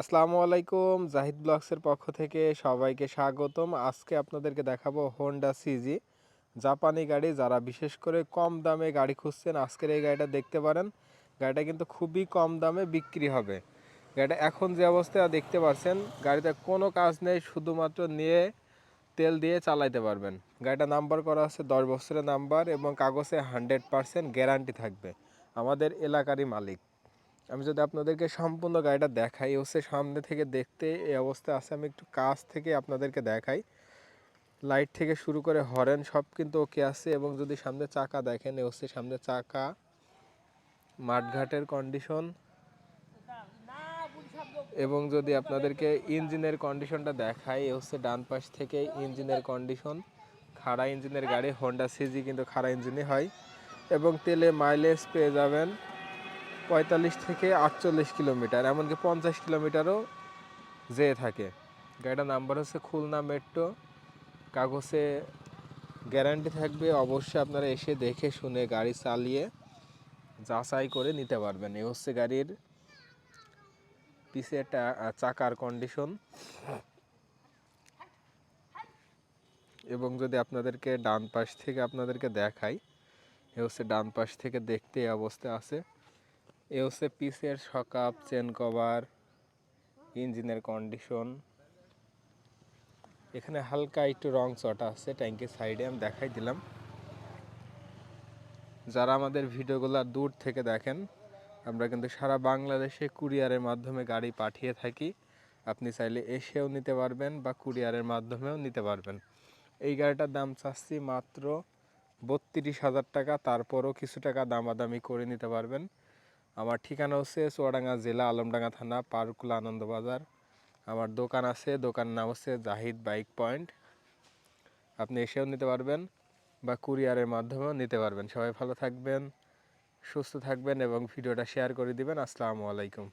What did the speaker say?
আসসালামু আলাইকুম, জাহিদ ব্লগসের পক্ষ থেকে সবাইকে স্বাগতম। আজকে আপনাদেরকে দেখাবো হোন্ডা সিজি জাপানি গাড়ি। যারা বিশেষ করে কম দামে গাড়ি খুঁজছেন, আজকের এই গাড়িটা দেখতে পারেন। গাড়িটা কিন্তু খুবই কম দামে বিক্রি হবে। গাড়িটা এখন যে অবস্থায় দেখতে পাচ্ছেন, গাড়িতে কোনো কাজ নেই, শুধুমাত্র নিয়ে তেল দিয়ে চালাইতে পারবেন। গাড়িটা নাম্বার করা আছে, দশ বছরের নাম্বার এবং কাগজে হান্ড্রেড পারসেন্ট গ্যারান্টি থাকবে। আমাদের এলাকারই মালিক। আমি যদি আপনাদেরকে সম্পূর্ণ গাড়িটা দেখাই হচ্ছে সামনে থেকে দেখতে এই অবস্থা আছে, আমি একটু কাছ থেকে আপনাদেরকে দেখাই। লাইট থেকে শুরু করে হরেন সব কিন্তু ওকে আছে এবং যদি সামনে চাকা দেখেন এ হচ্ছে সামনে চাকা, মাঠঘাটের কন্ডিশন এবং যদি আপনাদেরকে ইঞ্জিনের কন্ডিশনটা দেখাই এ হচ্ছে ডান পাশ থেকে ইঞ্জিনের কন্ডিশন খাড়া ইঞ্জিনের গাড়ি হন্ডা সিজি কিন্তু খাড়া ইঞ্জিনই হয় এবং তেলে মাইলেজ পেয়ে যাবেন। পঁয়তাল্লিশ থেকে আটচল্লিশ কিলোমিটার, এমনকি পঞ্চাশ কিলোমিটারও যেয়ে থাকে। গাড়িটার নাম্বার হচ্ছে খুলনা মেট্রো। কাগজে গ্যারান্টি থাকবে, অবশ্যই আপনারা এসে দেখে শুনে গাড়ি চালিয়ে যাচাই করে নিতে পারবেন। এই হচ্ছে গাড়ির পিছে একটা চাকার কন্ডিশন এবং যদি আপনাদেরকে ডান পাশ থেকে আপনাদেরকে দেখাই, এ হচ্ছে ডান পাশ থেকে দেখতে এই অবস্থা আছে। এ হচ্ছে পিসের সকাপ চেন কভার ইঞ্জিনের কন্ডিশন এখানে হালকা একটু রং চটা আছে ট্যাঙ্কের সাইডে আমি দেখাই দিলাম। যারা আমাদের ভিডিওগুলো দূর থেকে দেখেন, আমরা কিন্তু সারা বাংলাদেশে কুরিয়ারের মাধ্যমে গাড়ি পাঠিয়ে থাকি। আপনি চাইলে এসেও নিতে পারবেন বা কুরিয়ারের মাধ্যমেও নিতে পারবেন। এই গাড়িটার দাম চাচ্ছি মাত্র বত্রিশ হাজার টাকা, তারপরও কিছু টাকা দামাদামি করে নিতে পারবেন। আমার ঠিকানা হচ্ছে চুয়াডাঙ্গা জেলা আলমডাঙ্গা থানা, পারকুলা আনন্দবাজার। আমার দোকান আছে, দোকানের নাম হচ্ছে জাহিদ বাইক পয়েন্ট। আপনি এসেও নিতে পারবেন বা কুরিয়ারের মাধ্যমেও নিতে পারবেন। সবাই ভালো থাকবেন, সুস্থ থাকবেন এবং ভিডিওটা শেয়ার করে দিবেন। আসসালামু আলাইকুম।